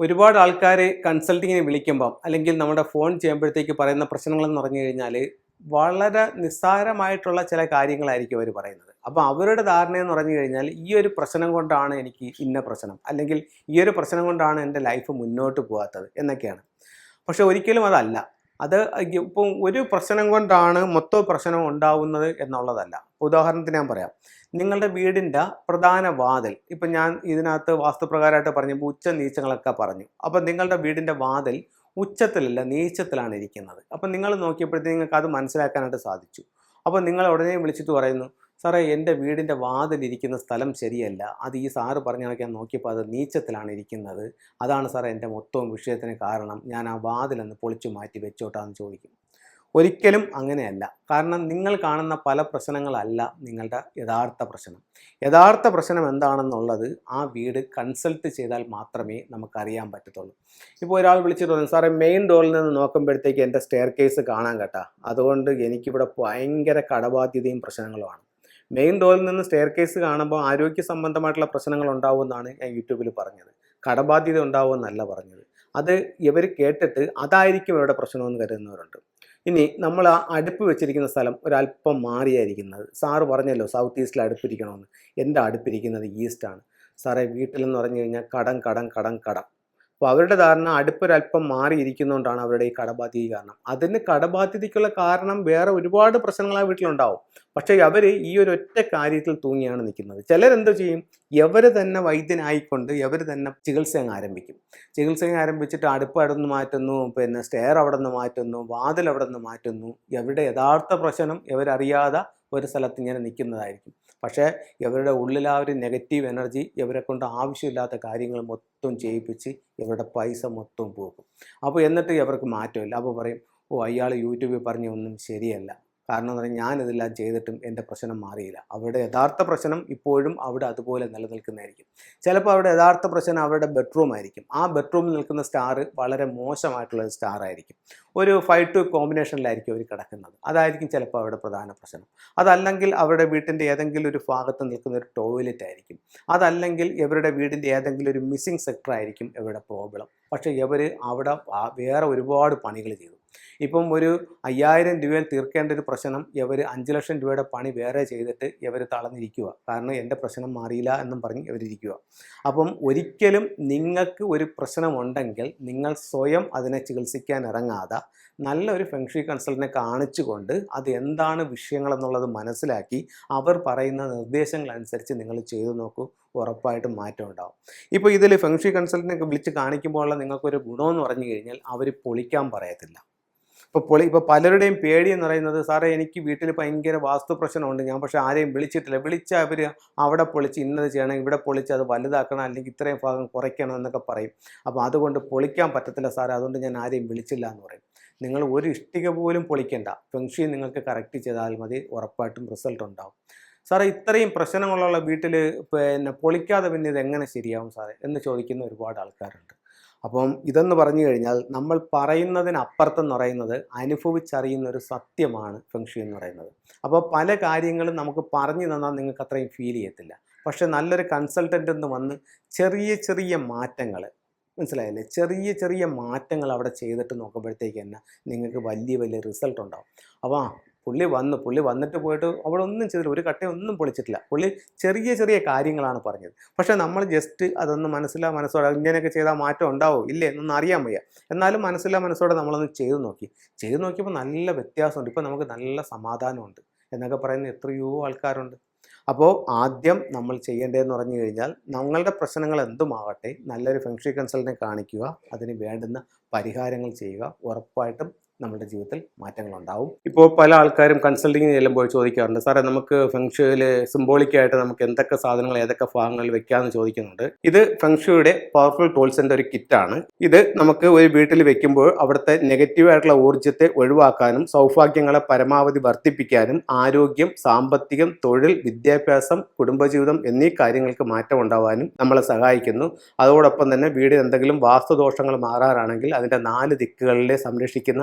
ഒരുപാട് ആൾക്കാർ കൺസൾട്ടിങ്ങിന് വിളിക്കുമ്പം അല്ലെങ്കിൽ നമ്മുടെ ഫോൺ ചെയ്യുമ്പോഴത്തേക്ക് പറയുന്ന പ്രശ്നങ്ങളെന്ന് പറഞ്ഞു കഴിഞ്ഞാൽ വളരെ നിസ്സാരമായിട്ടുള്ള ചില കാര്യങ്ങളായിരിക്കും അവർ പറയുന്നത്. അപ്പോൾ അവരുടെ ധാരണ എന്ന് പറഞ്ഞു കഴിഞ്ഞാൽ ഈ ഒരു പ്രശ്നം കൊണ്ടാണ് എനിക്ക് ഇന്ന പ്രശ്നം അല്ലെങ്കിൽ ഈ ഒരു പ്രശ്നം കൊണ്ടാണ് എന്റെ ലൈഫ് മുന്നോട്ട് പോകാത്തത് എന്നൊക്കെയാണ്. പക്ഷെ ഒരിക്കലും അതല്ല. അത് ഇപ്പം ഒരു പ്രശ്നം കൊണ്ടാണ് മൊത്തം പ്രശ്നം ഉണ്ടാവുന്നത് എന്നുള്ളതല്ല. ഉദാഹരണത്തിന് ഞാൻ പറയാം. നിങ്ങളുടെ വീടിന്റെ പ്രധാന വാതിൽ ഇപ്പം ഞാൻ ഇതിനകത്ത് വാസ്തുപ്രകാരമായിട്ട് പറഞ്ഞു ഉച്ച നീച്ചങ്ങളൊക്കെ പറഞ്ഞു. അപ്പം നിങ്ങളുടെ വീടിന്റെ വാതിൽ ഉച്ചത്തിലല്ല നീച്ചത്തിലാണ് ഇരിക്കുന്നത്. അപ്പം നിങ്ങൾ നോക്കിയപ്പോഴത്തേക്ക് നിങ്ങൾക്ക് അത് മനസ്സിലാക്കാനായിട്ട് സാധിച്ചു. അപ്പോൾ നിങ്ങൾ ഉടനെ വിളിച്ചിട്ട് പറയുന്നു സാറേ എന്റെ വീടിന്റെ വാതിലിരിക്കുന്ന സ്ഥലം ശരിയല്ല. അത് ഈ സാറ് പറഞ്ഞ ഞാൻ നോക്കിയപ്പോൾ അത് നീച്ചത്തിലാണ് ഇരിക്കുന്നത്. അതാണ് സാറേ എന്റെ മൊത്തവും വിഷയത്തിന് കാരണം. ഞാൻ ആ വാതിലൊന്ന് പൊളിച്ചു മാറ്റി വെച്ചോട്ടാന്ന് ചോദിക്കും. ഒരിക്കലും അങ്ങനെയല്ല. കാരണം നിങ്ങൾ കാണുന്ന പല പ്രശ്നങ്ങളല്ല നിങ്ങളുടെ യഥാർത്ഥ പ്രശ്നം. യഥാർത്ഥ പ്രശ്നം എന്താണെന്നുള്ളത് ആ വീട് കൺസൾട്ട് ചെയ്താൽ മാത്രമേ നമുക്കറിയാൻ പറ്റത്തുള്ളൂ. ഇപ്പോൾ ഒരാൾ വിളിച്ചിട്ട് പറഞ്ഞു സാറേ മെയിൻ ഡോറിൽ നിന്ന് നോക്കുമ്പോഴത്തേക്ക് എന്റെ സ്റ്റെയർ കേസ് കാണാൻ കേട്ടാ. അതുകൊണ്ട് എനിക്കിവിടെ ഭയങ്കര കടബാധ്യതയും പ്രശ്നങ്ങളുമാണ് മെയിൻ ഡോറിൽ നിന്ന് സ്റ്റെയർ കേസ് കാണുമ്പോൾ ആരോഗ്യ സംബന്ധമായിട്ടുള്ള പ്രശ്നങ്ങൾ ഉണ്ടാവുമെന്നാണ് ഞാൻ യൂട്യൂബിൽ പറഞ്ഞത്. കടബാധ്യത ഉണ്ടാവുമെന്നല്ല പറഞ്ഞത്. അത് ഇവർ കേട്ടിട്ട് അതായിരിക്കും ഇവരുടെ പ്രശ്നമെന്ന് കരുതുന്നവരുണ്ട്. ഇനി നമ്മൾ ആ അടുപ്പ് വെച്ചിരിക്കുന്ന സ്ഥലം ഒരല്പം മാറിയായിരിക്കുന്നത്. സാറ് പറഞ്ഞല്ലോ സൗത്ത് ഈസ്റ്റിൽ അടുപ്പിരിക്കണമെന്ന്. എന്റെ അടുപ്പിരിക്കുന്നത് ഈസ്റ്റാണ് സാറേ വീട്ടിലെന്ന് പറഞ്ഞു കഴിഞ്ഞാൽ കടം കടം കടം കടം. അപ്പോൾ അവരുടെ ധാരണ അടുപ്പൊരല്പം മാറിയിരിക്കുന്നതുകൊണ്ടാണ് അവരുടെ ഈ കടബാധ്യത കാരണം. അതിന് കടബാധ്യതയ്ക്കുള്ള കാരണം വേറെ ഒരുപാട് പ്രശ്നങ്ങൾ ആ വീട്ടിലുണ്ടാവും. പക്ഷേ അവർ ഈ ഒരു ഒറ്റ കാര്യത്തിൽ തൂങ്ങിയാണ് നിൽക്കുന്നത്. ചിലരെന്തോ ചെയ്യും? എവർ തന്നെ വൈദ്യനായിക്കൊണ്ട് എവർ തന്നെ ചികിത്സ അങ്ങ് ആരംഭിക്കും. ചികിത്സ അങ്ങ് ആരംഭിച്ചിട്ട് അടുപ്പ് അവിടെ നിന്ന് മാറ്റുന്നു പിന്നെ സ്റ്റെയർ അവിടെ നിന്ന് മാറ്റുന്നു വാതിൽ അവിടെ നിന്ന് മാറ്റുന്നു. എവരുടെ യഥാർത്ഥ പ്രശ്നം ഇവരറിയാതെ ഒരു സ്ഥലത്ത് ഇങ്ങനെ നിൽക്കുന്നതായിരിക്കും. പക്ഷേ ഇവരുടെ ഉള്ളിൽ ആ ഒരു നെഗറ്റീവ് എനർജി ഇവരെ കൊണ്ട് ആവശ്യമില്ലാത്ത കാര്യങ്ങൾ മൊത്തം ചെയ്യിപ്പിച്ച് ഇവരുടെ പൈസ മൊത്തം പോകും. അപ്പോൾ എന്നിട്ട് ഇവർക്ക് മാറ്റമില്ല. അപ്പോൾ പറയും ഓ അയാൾ യൂട്യൂബിൽ പറഞ്ഞ ഒന്നും ശരിയല്ല. കാരണം എന്ന് പറഞ്ഞാൽ ഞാനിതെല്ലാം ചെയ്തിട്ടും എന്റെ പ്രശ്നം മാറിയില്ല. അവരുടെ യഥാർത്ഥ പ്രശ്നം ഇപ്പോഴും അവിടെ അതുപോലെ നിലനിൽക്കുന്നതായിരിക്കും. ചിലപ്പോൾ അവരുടെ യഥാർത്ഥ പ്രശ്നം അവരുടെ ബെഡ്റൂം ആയിരിക്കും. ആ ബെഡ്റൂമിൽ നിൽക്കുന്ന സ്റ്റാർ വളരെ മോശമായിട്ടുള്ള സ്റ്റാർ ആയിരിക്കും. ഒരു ഫൈവ് ടു കോമ്പിനേഷനിലായിരിക്കും അവർ കിടക്കുന്നത്. അതായിരിക്കും ചിലപ്പോൾ അവരുടെ പ്രധാന പ്രശ്നം. അതല്ലെങ്കിൽ അവരുടെ വീട്ടിന്റെ ഏതെങ്കിലും ഒരു ഭാഗത്ത് നിൽക്കുന്ന ഒരു ടോയ്ലറ്റ് ആയിരിക്കും. അതല്ലെങ്കിൽ ഇവരുടെ വീടിന്റെ ഏതെങ്കിലും ഒരു മിസ്സിംഗ് സെക്ടർ ആയിരിക്കും ഇവരുടെ പ്രോബ്ലം പക്ഷേ ഇവർ അവിടെ വേറെ ഒരുപാട് പണികൾ ചെയ്തു. ഇപ്പം ഒരു അയ്യായിരം രൂപയിൽ തീർക്കേണ്ട ഒരു പ്രശ്നം ഇവർ അഞ്ച് ലക്ഷം രൂപയുടെ പണി വേറെ ചെയ്തിട്ട് ഇവർ തളർന്നിരിക്കുക കാരണം എന്റെ പ്രശ്നം മാറിയില്ല എന്നും പറഞ്ഞ് ഇവരിരിക്കുക അപ്പം ഒരിക്കലും നിങ്ങൾക്ക് ഒരു പ്രശ്നമുണ്ടെങ്കിൽ നിങ്ങൾ സ്വയം അതിനെ ചികിത്സിക്കാൻ ഇറങ്ങാതെ നല്ലൊരു ഫെങ്ഷി കൺസൾട്ടിനെ കാണിച്ചുകൊണ്ട് അത് എന്താണ് വിഷയങ്ങളെന്നുള്ളത് മനസ്സിലാക്കി അവർ പറയുന്ന നിർദ്ദേശങ്ങൾ അനുസരിച്ച് നിങ്ങൾ ചെയ്തു നോക്കൂ. ഉറപ്പായിട്ടും മാറ്റം ഉണ്ടാവും. ഇപ്പോൾ ഇതിൽ ഫെങ്ഷി കൺസൾട്ടിനെ വിളിച്ച് കാണിക്കുമ്പോഴുള്ള നിങ്ങൾക്കൊരു ഗുണമെന്ന് പറഞ്ഞു കഴിഞ്ഞാൽ അവർ പൊളിക്കാൻ പറയത്തില്ല. ഇപ്പോൾ പൊളി ഇപ്പോൾ പലരുടെയും പേടി എന്ന് പറയുന്നത് സാറേ എനിക്ക് വീട്ടിൽ ഭയങ്കര വാസ്തു പ്രശ്നമുണ്ട്. ഞാൻ പക്ഷേ ആരെയും വിളിച്ചിട്ടില്ല. വിളിച്ചാൽ അവർ അവിടെ പൊളിച്ച് ഇന്നത് ചെയ്യണം ഇവിടെ പൊളിച്ച് അത് വലുതാക്കണം അല്ലെങ്കിൽ ഇത്രയും ഭാഗം കുറയ്ക്കണം എന്നൊക്കെ പറയും. അപ്പോൾ അതുകൊണ്ട് പൊളിക്കാൻ പറ്റത്തില്ല സാറേ. അതുകൊണ്ട് ഞാൻ ആരെയും വിളിച്ചില്ല എന്ന് പറയും. നിങ്ങൾ ഒരു ഇഷ്ടിക പോലും പൊളിക്കണ്ട. ഫെങ്ഷി നിങ്ങൾക്ക് കറക്റ്റ് ചെയ്താൽ മതി. ഉറപ്പായിട്ടും റിസൾട്ട് ഉണ്ടാവും. സാറേ ഇത്രയും പ്രശ്നങ്ങളുള്ള വീട്ടിൽ പിന്നെ പൊളിക്കാതെ പിന്നെ ഇത് എങ്ങനെ ശരിയാവും സാറേ? എന്ന് ചോദിക്കുന്ന ഒരുപാട് ആൾക്കാരുണ്ട്. അപ്പം ഇതെന്ന് പറഞ്ഞു കഴിഞ്ഞാൽ നമ്മൾ പറയുന്നതിനപ്പുറത്തെന്ന് പറയുന്നത് അനുഭവിച്ചറിയുന്ന ഒരു സത്യമാണ് ഫെങ്ഷി എന്ന് പറയുന്നത്. അപ്പോൾ പല കാര്യങ്ങളും നമുക്ക് പറഞ്ഞു തന്നാൽ നിങ്ങൾക്ക് അത്രയും ഫീൽ ചെയ്യത്തില്ല. പക്ഷേ നല്ലൊരു കൺസൾട്ടന്റ് എന്ന് വന്ന് ചെറിയ ചെറിയ മാറ്റങ്ങൾ മനസ്സിലായില്ലേ? ചെറിയ ചെറിയ മാറ്റങ്ങൾ അവിടെ ചെയ്തിട്ട് നോക്കുമ്പോഴത്തേക്ക് തന്നെ നിങ്ങൾക്ക് വലിയ വലിയ റിസൾട്ട് ഉണ്ടാവും. അപ്പോൾ പുള്ളി വന്നു. പുള്ളി വന്നിട്ട് പോയിട്ട് അവിടെ ഒന്നും ചെയ്തില്ല. ഒരു കട്ടയൊന്നും പൊളിച്ചിട്ടില്ല. പുള്ളി ചെറിയ ചെറിയ കാര്യങ്ങളാണ് പറഞ്ഞത്. പക്ഷേ നമ്മൾ ജസ്റ്റ് അതൊന്ന് മനസ്സിലാ മനസ്സോടെ ഇങ്ങനെയൊക്കെ ചെയ്താൽ മാറ്റം ഉണ്ടാവും? ഇല്ലേ? എന്നൊന്നും അറിയാൻ വയ്യ. എന്നാലും മനസ്സിലാ മനസ്സോടെ നമ്മളൊന്ന് ചെയ്തു നോക്കി. ചെയ്തു നോക്കിയപ്പോൾ നല്ല വ്യത്യാസമുണ്ട്. ഇപ്പോൾ നമുക്ക് നല്ല സമാധാനമുണ്ട് എന്നൊക്കെ പറയുന്ന എത്രയോ ആൾക്കാരുണ്ട്. അപ്പോൾ ആദ്യം നമ്മൾ ചെയ്യേണ്ടതെന്ന് പറഞ്ഞു കഴിഞ്ഞാൽ നമ്മളുടെ പ്രശ്നങ്ങൾ എന്തുമാകട്ടെ നല്ലൊരു ഫെങ്ഷി കൺസൾട്ടിനെ കാണിക്കുക അതിന് വേണ്ടുന്ന പരിഹാരങ്ങൾ ചെയ്യുക ഉറപ്പായിട്ടും നമ്മുടെ ജീവിതത്തിൽ മാറ്റങ്ങൾ ഉണ്ടാവും ഇപ്പോൾ പല ആൾക്കാരും കൺസൾട്ടിങ്ങിന് ചെല്ലുമ്പോൾ ചോദിക്കാറുണ്ട്. സാറേ നമുക്ക് ഫെങ്ഷുവിൽ സിംബോളിക്കായിട്ട് നമുക്ക് എന്തൊക്കെ സാധനങ്ങൾ ഏതൊക്കെ ഭാഗങ്ങളിൽ വെക്കാമെന്ന് ചോദിക്കുന്നുണ്ട്? ഇത് ഫെങ്ഷുയുടെ പവർഫുൾ ടൂൾസിന്റെ ഒരു കിറ്റാണ്. ഇത് നമുക്ക് ഒരു വീട്ടിൽ വെക്കുമ്പോൾ അവിടുത്തെ നെഗറ്റീവ് ആയിട്ടുള്ള ഊർജത്തെ ഒഴിവാക്കാനും സൗഭാഗ്യങ്ങളെ പരമാവധി വർദ്ധിപ്പിക്കാനും ആരോഗ്യം സാമ്പത്തികം തൊഴിൽ വിദ്യാഭ്യാസം കുടുംബജീവിതം എന്നീ കാര്യങ്ങൾക്ക് മാറ്റം ഉണ്ടാവാനും നമ്മളെ സഹായിക്കുന്നു. അതോടൊപ്പം തന്നെ വീടിന് എന്തെങ്കിലും വാസ്തുദോഷങ്ങൾ മാറാറാണെങ്കിൽ അതിന്റെ നാല് ദിക്കുകളിലെ സംരക്ഷിക്കുന്ന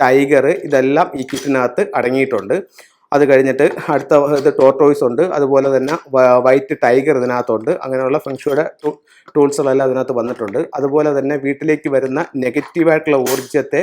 ടൈഗർ ഇതെല്ലാം ഈ കിറ്റിനകത്ത് അടങ്ങിയിട്ടുണ്ട്. അത് കഴിഞ്ഞിട്ട് അടുത്ത ഇത് ടോർട്ടോയ്സ് ഉണ്ട്. അതുപോലെ തന്നെ വൈറ്റ് ടൈഗർ ഇതിനകത്തുണ്ട്. അങ്ങനെയുള്ള ഫംഗ്ഷയുടെ ടൂൾസുകളെല്ലാം അതിനകത്ത് വന്നിട്ടുണ്ട്. അതുപോലെ തന്നെ വീട്ടിലേക്ക് വരുന്ന നെഗറ്റീവായിട്ടുള്ള ഊർജത്തെ